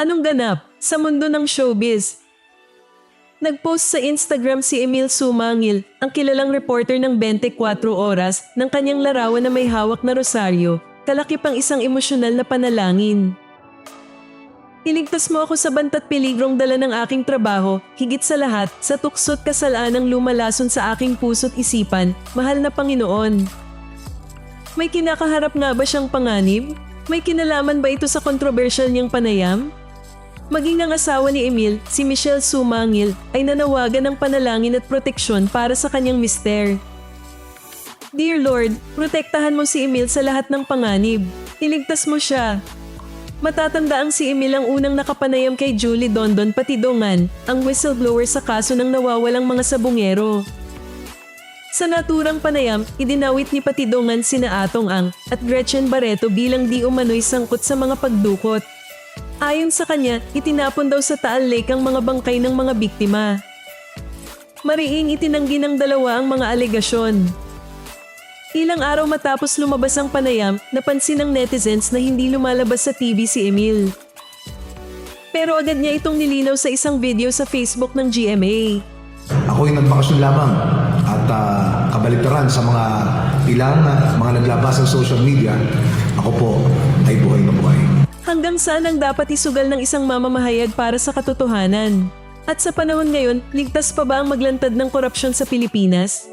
Anong ganap sa mundo ng showbiz? Nagpost sa Instagram si Emil Sumangil, ang kilalang reporter ng 24 oras ng kanyang larawan na may hawak na rosaryo, kalaki pang isang emosyonal na panalangin. Iligtas mo ako sa bantat peligrong dala ng aking trabaho, higit sa lahat, sa tuksot kasalanang lumalason sa aking puso't isipan, mahal na Panginoon. May kinakaharap nga ba siyang panganib? May kinalaman ba ito sa kontrobersyal niyang panayam? Maging ang asawa ni Emil, si Michelle Sumangil, ay nanawagan ng panalangin at proteksyon para sa kanyang mister. Dear Lord, protektahan mo si Emil sa lahat ng panganib. Iligtas mo siya. Matatandaang si Emil ang unang nakapanayam kay Julie Dondon Patidongan, ang whistleblower sa kaso ng nawawalang mga sabungero. Sa naturang panayam, idinawit ni Patidongan sina Atong Ang at Gretchen Barreto bilang di umano'y sangkot sa mga pagdukot. Ayon sa kanya, itinapon daw sa Taal Lake ang mga bangkay ng mga biktima. Mariing itinanggi ng dalawa ang mga alegasyon. Ilang araw matapos lumabas ang panayam, napansin ng netizens na hindi lumalabas sa TV si Emil. Pero agad niya itong nilinaw sa isang video sa Facebook ng GMA. Ako ay nagbakasyon lamang at ah, kabaliktaran sa mga ilang ah, mga naglabas ng social media, ako po ay buhay na buhay. Hanggang saan ang dapat isugal ng isang mamamahayag para sa katotohanan? At sa panahon ngayon, ligtas pa ba ang maglantad ng korupsyon sa Pilipinas?